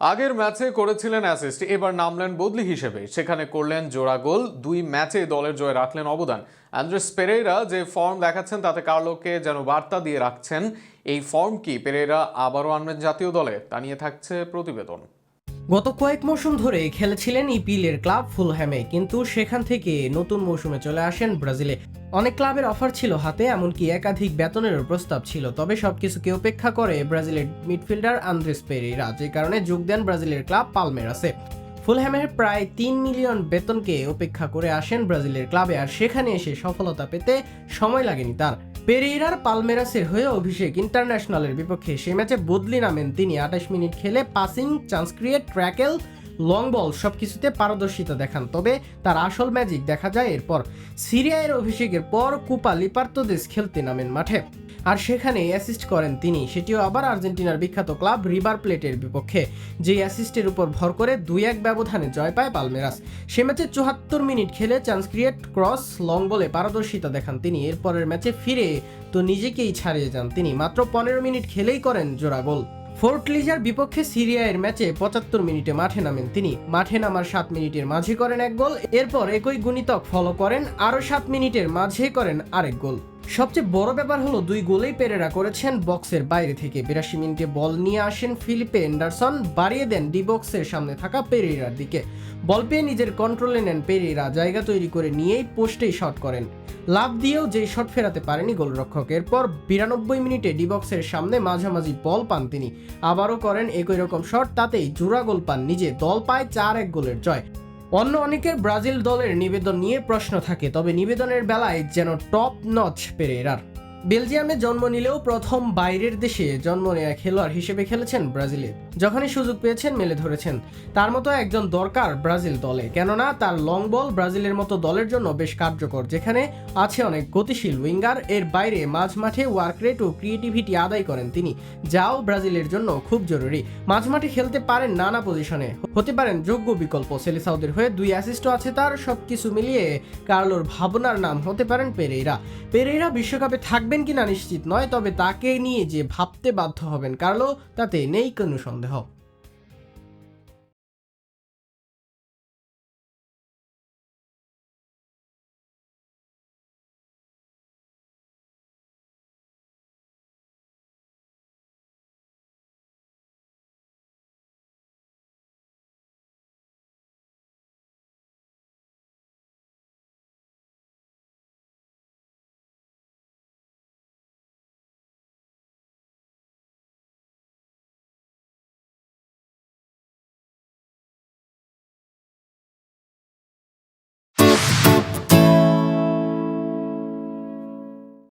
আগের ম্যাচে করেছিলেন অ্যাসিস্ট এবার নামলেন বদলি হিসেবে। সেখানে করলেন জোড়া গোল, দুই ম্যাচে দলের জয়ে রাখলেন অবদান। অ্যান্ড্রেস পেরেরা যে ফর্ম দেখাচ্ছেন, তাতে কার্লোকে যেন বার্তা দিয়ে রাখছেন, এই ফর্ম কি? পেরেরা আবারও আনবেন জাতীয় দলে। তা নিয়ে থাকছে প্রতিবেদন। গত কয়েক মৌসুম ধরে খেলেছিলেন ইপিএলের ক্লাব ফুলহ্যামে কিন্তু সেখান থেকে নতুন মৌসুমে চলে আসেন ব্রাজিলে। অনেক ক্লাবের অফার ছিল হাতে, এমনকি একাধিক বেতনেরও প্রস্তাব ছিল। তবে সবকিছুকে উপেক্ষা করে ব্রাজিলের মিডফিল্ডার আন্দ্রেস পেরেরা যে কারণে যোগ দেন ব্রাজিলের ক্লাব পালমেরাসে। ফুলহ্যামের প্রায় তিন মিলিয়ন বেতনকে উপেক্ষা করে আসেন ব্রাজিলের ক্লাবে, আর সেখানে এসে সফলতা পেতে সময় লাগেনি তার। পেরেইরার পালমেরাসের হয়ে অভিষেক ইন্টারন্যাশনালের বিপক্ষে সে ম্যাচে বদলি নামেন তিনি। আঠাশ মিনিট খেলে passing, chance create, tackle long ball সব কিছুতে পারদর্শিতা দেখান, তবে তার আসল ম্যাজিক দেখা যায় এরপর। সিরিয়ার অভিষেকের পর কুপা লিপার্তোদেশ খেলতে নামেন মাঠে, আর সেখানে অ্যাসিস্ট করেন তিনি। সেটিও আবার আর্জেন্টিনার বিখ্যাত ক্লাব রিভার প্লেটের বিপক্ষে যে অ্যাসিস্টের উপর ভর করে দুই এক ব্যবধানে জয় পায় পালমেরাস। সে ম্যাচে চুয়াত্তর মিনিট খেলে চান্স ক্রিয়েট ক্রস লং বলে পারদর্শিতা দেখান তিনি। এরপরের ম্যাচে ফিরে তো নিজেকেই ছাড়িয়ে যান তিনি। মাত্র পনেরো মিনিট খেলেই করেন জোড়া গোল। ফোর্ট লিজার বিপক্ষে সিরিয়ার ম্যাচে পঁচাত্তর মিনিটে মাঠে নামেন তিনি। মাঠে নামার সাত মিনিটের মাঝে করেন এক গোল, এরপর একই গুণিতক ফলো করেন, আরও সাত মিনিটের মাঝে করেন আরেক গোল। সবচেয়ে বড় ব্যাপার হলো দুই গোলেই পেরেরা করেছেন বক্সের বাইরে থেকে। বিরাশি মিনিটে বল নিয়ে আসেন ফিলিপে এন্ডারসন, বাড়িয়ে দেন ডি বক্সের সামনে থাকা পেরেরার দিকে। বল পেয়ে নিজের কন্ট্রোলে নেন পেরেরা, জায়গা তৈরি করে নিয়েই পোস্টেই শট করেন। লাভ দিয়েও যে শট ফেরাতে পারেনি গোলরক্ষক। এরপর বিরানব্বই মিনিটে ডি বক্সের সামনে মাঝামাঝি বল পান তিনি। আবারও করেন একই রকম শট তাতেই জোড়া গোল পান নিজে। দল পায় চার এক গোলের জয়। অন্য অনেকের ব্রাজিল দলের নিবেদন নিয়ে প্রশ্ন থাকে, তবে নিবেদনের বেলায় যেন টপ নচ পেরেরার বেলজিয়ামে জন্ম নিলেও প্রথম বাইরের দেশে জন্ম নেয়া খেলোয়াড় হিসেবে খেলেছেন ব্রাজিলে। যখনই সুযোগ পেয়েছেন, মেলে ধরেছেন। তার মতো একজন দরকার ব্রাজিল দলে। কেননা, তার লং বল ব্রাজিলের মতো দলের জন্য বেশ কার্যকর, যেখানে আছে অনেক গতিশীল উইঙ্গার। এর বাইরে মাঝ মাঠে ওয়ার্ক রেট ও ক্রিয়েটিভিটি আদায় করেন তিনি, যাও ব্রাজিলের জন্য খুব জরুরি। মাঝ মাঠে খেলতে পারেন নানা পজিশনে। হতে পারেন যোগ্য বিকল্প। সেলিসাউদের হয়ে দুই অ্যাসিস্ট আছে তার। সবকিছু মিলিয়ে কার্লোর ভাবনার নাম হতে পারেন পেরেইরা। পেরেইরা বিশ্বকাপে থাকবেন কিনা নিশ্চিত নয়, তবে তাকে নিয়ে যে ভাবতে বাধ্য হবেন, কারণ তাতে নেই কোনো সন্দেহ।